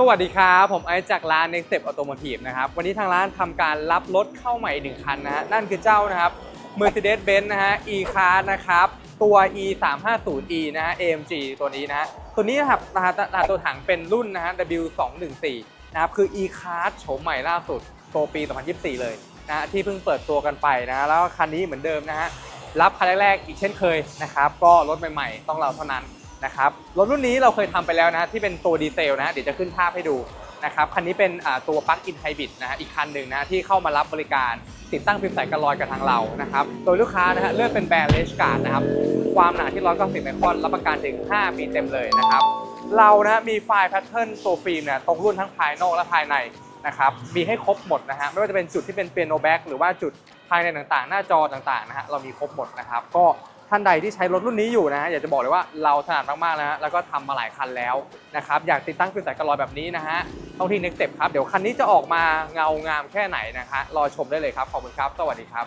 สวัสดีครับ ผมไอซ์จากร้าน Next Step Automotive นะครับ วันนี้ทางร้านทำการรับรถเข้าใหม่หนึ่งคันนะฮะ นั่นคือเจ้านะครับ Mercedes-Benz นะฮะ E-Class นะครับ ตัว E 3 5 0 E นะฮะ AMG ตัวนี้นะฮะ ตัวนี้นะครับรหัสตัวถังเป็นรุ่นนะฮะ W 2 1 4 นะครับ คือ E-Class โฉมใหม่ล่าสุดตัวปี 2024 เลยนะที่เพิ่งเปิดตัวกันไปนะ แล้วคันนี้เหมือนเดิมนะฮะ รับคันแรกๆอีกเช่นเคยนะครับ ก็รถใหม่ๆ ต้องเราเท่านั้น นะครับรถรุ่นนี้เราเคยทำไปแล้วนะที่เป็นตัวดีเซลนะเดี๋ยวจะขึ้นภาพให้ดูนะครับคันนี้เป็นตัวปลั๊กอินไฮบริดนะฮะอีกคันหนึ่งนะที่เข้ามารับบริการติดตั้งฟิล์มใสกันรอยกับทางเรานะครับโดยลูกค้านะฮะเลือกเป็นแบรนด์เลชการ์ดนะครับความหนาที่ 190 ไมครอนรับประกันถึง 5 ปีเต็มเลยนะครับเรานะมีไฟล์แพทเทิร์นตัวฟิล์มเนี่ยตรงรุ่นทั้งภายนอกและภายในนะครับมีให้ครบหมดนะฮะไม่ว่าจะเป็นจุดที่เป็นเปียโนแบ็กหรือว่าจุดภายในต่างๆ หน้าจอต่างๆนะฮะเรามีครบหมดนะครับก็ ท่านใดที่ใช้รถรุ่นนี้อยู่นะฮะอยากจะบอกเลยว่าเราถนัดมากๆนะฮะแล้วก็ทำมาหลายคันแล้วนะครับอยากติดตั้งฟิล์มใสกันรอยแบบนี้นะฮะต้องที่ Next Step ครับเดี๋ยวคันนี้จะออกมาเงางามแค่ไหนนะคะรอชมได้เลยครับขอบคุณครับ สวัสดีครับ